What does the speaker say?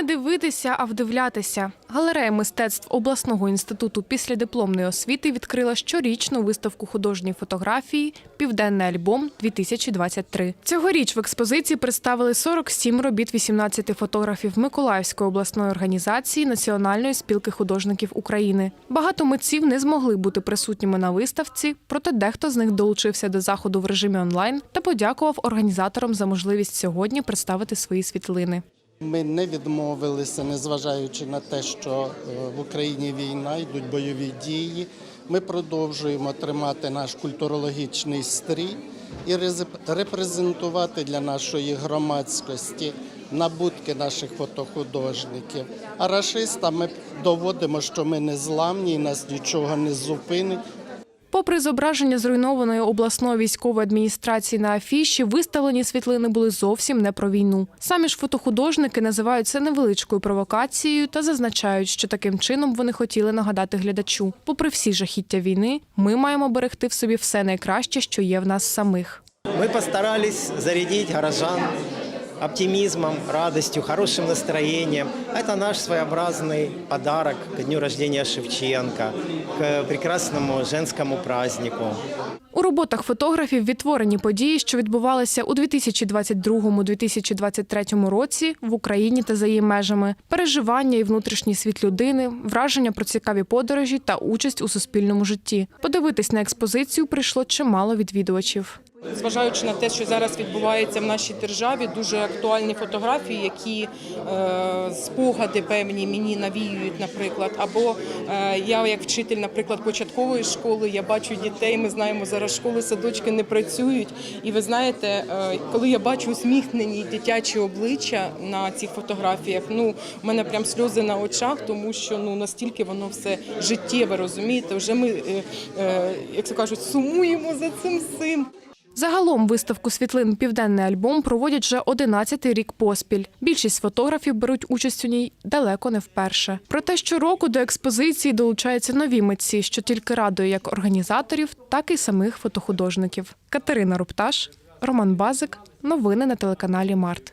Не дивитися, а вдивлятися. Галерея мистецтв обласного інституту післядипломної освіти відкрила щорічну виставку художньої фотографії Південний альбом 2023 Цьогоріч в експозиції представили 47 робіт 18 фотографів Миколаївської обласної організації Національної спілки художників України. Багато митців не змогли бути присутніми на виставці, проте дехто з них долучився до заходу в режимі онлайн та подякував організаторам за можливість сьогодні представити свої світлини. Ми не відмовилися, незважаючи на те, що е, в Україні війна, йдуть бойові дії. Ми продовжуємо тримати наш культурологічний стрій і рез- репрезентувати для нашої громадськості набутки наших фотохудожників. А рашистам ми доводимо, що ми не зламні і нас нічого не зупинить. Попри зображення зруйнованої обласної військової адміністрації на афіші, виставлені світлини були зовсім не про війну. Самі ж фотохудожники називають це невеличкою провокацією та зазначають, що таким чином вони хотіли нагадати глядачу. Попри всі жахіття війни, ми маємо берегти в собі все найкраще, що є в нас самих. Мы постарались зарядить горожан оптимизмом, радостью, хорошим настроением. Это наш своеобразный подарок к дню рождения Шевченко, к прекрасному женскому празднику. У роботах фотографів відтворені події, що відбувалися у 2022-2023 році в Україні та за її межами, переживання і внутрішній світ людини, враження про цікаві подорожі та участь у суспільному житті. Подивитись на експозицію прийшло чимало відвідувачів. Зважаючи на те, що зараз відбувається в нашій державі, дуже актуальні фотографії, які е, спогади певні мені навіюють, наприклад. Або е, я, як вчитель, наприклад, початкової школи, я бачу дітей. Ми знаємо, зараз школи, садочки не працюють. І ви знаєте, е, коли я бачу усміхнені дитячі обличчя на цих фотографіях, ну в мене прям сльози на очах, тому що ну настільки воно все життєве, розумієте. Вже ми, як то кажуть, сумуємо за цим всім. Загалом виставку світлин Південний альбом проводять вже 11-й рік поспіль. Більшість фотографів беруть участь у ній далеко не вперше. Проте щороку до експозиції долучаються нові митці, що тільки радує як організаторів, так і самих фотохудожників. Катерина Рупташ, Роман Базик. Новини на телеканалі Март.